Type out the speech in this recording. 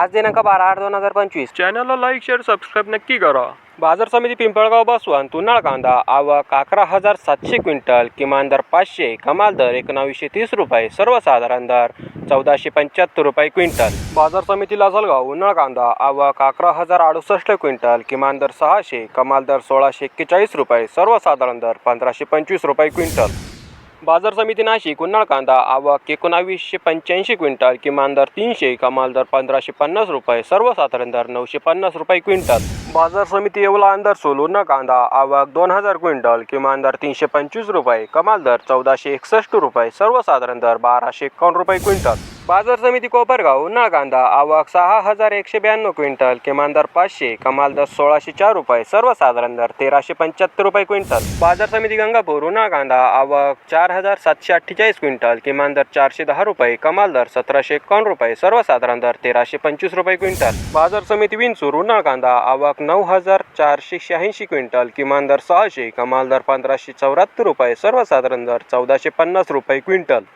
आज दिनांक बारा आठ दोन हजार पंचवीस. चॅनलला लाईक शेअर सबस्क्राईब नक्की करा. बाजार समिती पिंपळगाव बसवान तुनाळ कांदा आवक अकरा हजार सातशे क्विंटल किमान दर पाचशे कमाल दर एकोणावीसशे तीस रुपये सर्वसाधारण दर चौदाशे पंच्याहत्तर रुपये क्विंटल. बाजार समिती लासलगाव उन्हाळ कांदा आवक अकरा हजार अडुसष्ट क्विंटल किमान दर सहाशे कमाल दर सोळाशे एक्केचाळीस रुपये सर्वसाधारण दर पंधराशे पंचवीस रुपये क्विंटल. बाजार समिती नाशिक उन्हाळ कांदा आवक एकोणावीसशे पंच्याऐंशी क्विंटल किमान दर तीनशे कमाल दर पंधराशे पन्नास रुपये सर्वसाधारण दर नऊशे पन्नास रुपये क्विंटल. बाजार समिती येवला अंदर सोल उन्हा कांदा. आवक दोन हजार क्विंटल किमान दर तीनशे पंचवीस रुपये कमाल दर चौदाशे एकसष्ट रुपये सर्वसाधारण दर बाराशे एकावन्न रुपये क्विंटल. बाजार समिती कोपरगाव उन्हाळ कांदा. आवक सहा हजार एकशे ब्याण्णव क्विंटल किमान दर पाचशे कमाल दर सोळाशे चार रुपये सर्वसाधारण दर तेराशे पंच्याहत्तर रुपये क्विंटल. बाजार समिती गंगापूर उन्हाळ कांदा. आवक चार हजार सातशे अठ्ठेचाळीस क्विंटल किमान दर चारशे दहा रुपये कमाल दर सतराशे एकावन्न रुपये सर्वसाधारण दर तेराशे पंचवीस रुपये क्विंटल. बाजार समिती विंचूर उन्हाळ कांदा. आवक नऊ हजार चारशे शहाऐंशी क्विंटल किमान दर सहाशे कमाल दर पंधराशे चौऱ्याहत्तर रुपये सर्वसाधारण दर चौदाशे पन्नास रुपये क्विंटल.